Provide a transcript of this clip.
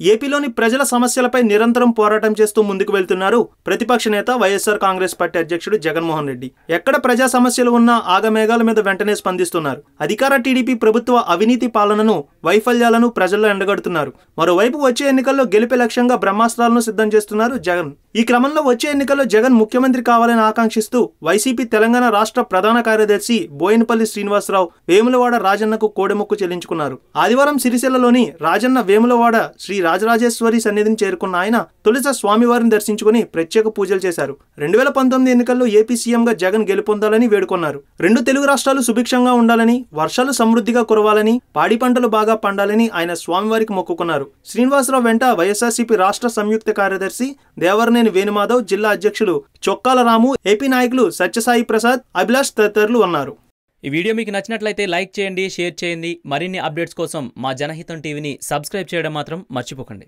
ఏపీలోని ప్రజల సమస్యలపై నిరంతరం పోరాటం చేస్తూ ముందుకు వెళ్తున్నారు ప్రతిపక్ష నేత వైఎస్ఆర్ కాంగ్రెస్ పార్టీ అధ్యక్షుడు జగన్మోహన్ రెడ్డి. ఎక్కడ ప్రజా సమస్యలు ఉన్నా ఆగమేఘాల మీద వెంటనే స్పందిస్తున్నారు. అధికార టీడీపీ ప్రభుత్వ అవినీతి పాలనను వైఫల్యాలను ప్రజల్లో ఎండగడుతున్నారు. మరోవైపు వచ్చే ఎన్నికల్లో గెలిపే లక్ష్యంగా బ్రహ్మాస్త్రాలను సిద్ధం చేస్తున్నారు జగన్. ఈ క్రమంలో వచ్చే ఎన్నికల్లో జగన్ ముఖ్యమంత్రి కావాలని ఆకాంక్షిస్తూ వైసీపీ తెలంగాణ రాష్ట్ర ప్రధాన కార్యదర్శి బోయినపల్లి శ్రీనివాసరావు వేములవాడ రాజన్నకు కోడెముక్కు చెల్లించుకున్నారు. ఆదివారం సిరిసిల్లలోని రాజన్న వేములవాడ శ్రీ రాజరాజేశ్వరి సన్నిధిని చేరుకున్న ఆయన తొలుత స్వామివారిని దర్శించుకుని ప్రత్యేక పూజలు చేశారు. రెండు వేల పంతొమ్మిది ఎన్నికల్లో ఏపీ సీఎంగా జగన్ గెలుపొందాలని వేడుకొన్నారు. రెండు తెలుగు రాష్ట్రాలు సుభిక్షంగా ఉండాలని వర్షాలు సమృద్ధిగా కురవాలని పాడి పంటలు బాగా పండాలని ఆయన స్వామివారికి మొక్కుకున్నారు. శ్రీనివాసరావు వెంట వైఎస్ఆర్సీపీ రాష్ట్ర సంయుక్త కార్యదర్శి దేవరనేని వేణుమాధవ్ జిల్లా అధ్యక్షులు చొక్కాల రాము ఏపీ నాయకులు సత్యసాయి ప్రసాద్ అభిలాష్ తదితరులు ఉన్నారు. ఈ వీడియో మీకు నచ్చినట్లయితే లైక్ చేయండి షేర్ చేయండి. మరిన్ని అప్డేట్స్ కోసం మా జనహితం టీవీని సబ్స్క్రైబ్ చేయడం మాత్రం మర్చిపోకండి.